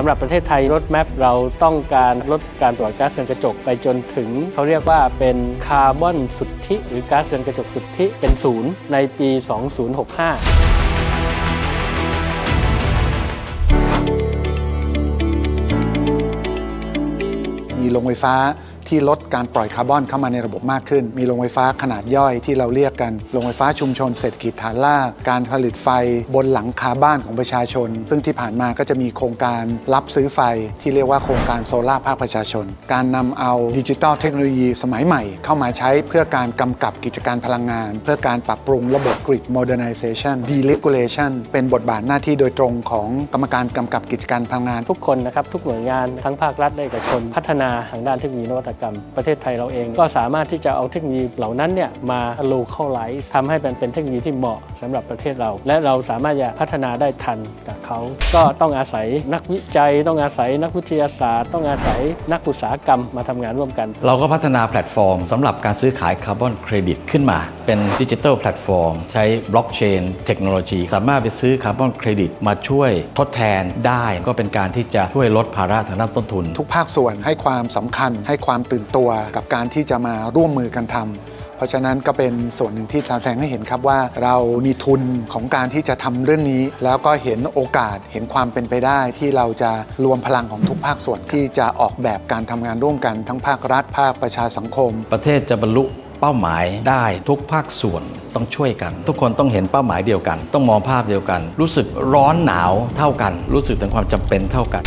สำหรับประเทศไทยรถแมพเราต้องการลดการปล่อยก๊าซเรือนกระจกไปจนถึง เขาเรียกว่าเป็นคาร์บอนสุทธิ หรือก๊าซเรือนกระจกสุทธิเป็นศูนย์ในปี 2065มีโรงไฟฟ้า ที่ลดการปล่อยคาร์บอนเข้ามาในระบบมากขึ้น มีโรงไฟฟ้าขนาดย่อยที่เราเรียกกัน โรงไฟฟ้าชุมชนเศรษฐกิจฐานราการผลิตไฟบนหลังคาบ้านของประชาชน ซึ่งที่ผ่านมาก็จะมีโครงการรับซื้อไฟที่เรียกว่าโครงการโซลาร์ภาคประชาชน การนำเอาดิจิ t a ลเทคโนโลยีสมัยใหม่ เข้ามาใช้เพื่อการกำกับกิจการพลังงาน เพื่อการปรับปรุงระบบ grid modernization deregulation เป็นบทบาทหน้าที่โดยตรงของกรรมการกำกับกิจการพลังงาน ทุกคนนะครับทุกหน่วยงานทั้งภาครัฐและเอกชน พัฒนาทางด้านเทคโนโลยีนวัตกรรม ประเทศไทยเราเอง ก็สามารถที่จะเอาเทคโนโลยีเหล่านั้นเนี่ยมา localize ทำให้มันเป็นเทคโนโลยีที่เหมาะสำหรับประเทศเรา และเราสามารถจะพัฒนาได้ทันกับเขา ก็ต้องอาศัยนักวิจัย ต้องอาศัยนักวิทยาศาสตร์ ต้องอาศัยนักอุตสาหกรรมมาทำงานร่วมกัน เราก็พัฒนาแพลตฟอร์มสำหรับการซื้อขายคาร์บอนเครดิตขึ้นมา เป็นดิจิทัลแพลตฟอร์ม ใช้บล็อกเชนเทคโนโลยีสามารถไปซื้อคาร์บอนเครดิตมาช่วยทดแทนได้ ก็เป็นการที่จะช่วยลดภาระทางด้านต้นทุน ทุกภาคส่วนให้ความสำคัญให้ความตื่นตัวกับการที่จะมาร่วมมือกันทำเพราะฉะนั้นก็เป็นส่วนหนึ่งที่แสดงให้เห็นครับว่า เรามีทุนของการที่จะทำเรื่องนี้ แล้วก็เห็นโอกาสเห็นความเป็นไปได้ ที่เราจะรวมพลังของทุกภาคส่วนที่จะออกแบบการทำงานร่วมกันทั้งภาครัฐภาคประชาสังคม ประเทศจะบรรลุเป้าหมายได้ทุกภาคส่วนต้องช่วยกัน ทุกคนต้องเห็นเป้าหมายเดียวกัน ต้องมองภาพเดียวกัน รู้สึกร้อนหนาวเท่ากัน รู้สึกถึงความจำเป็นเท่ากัน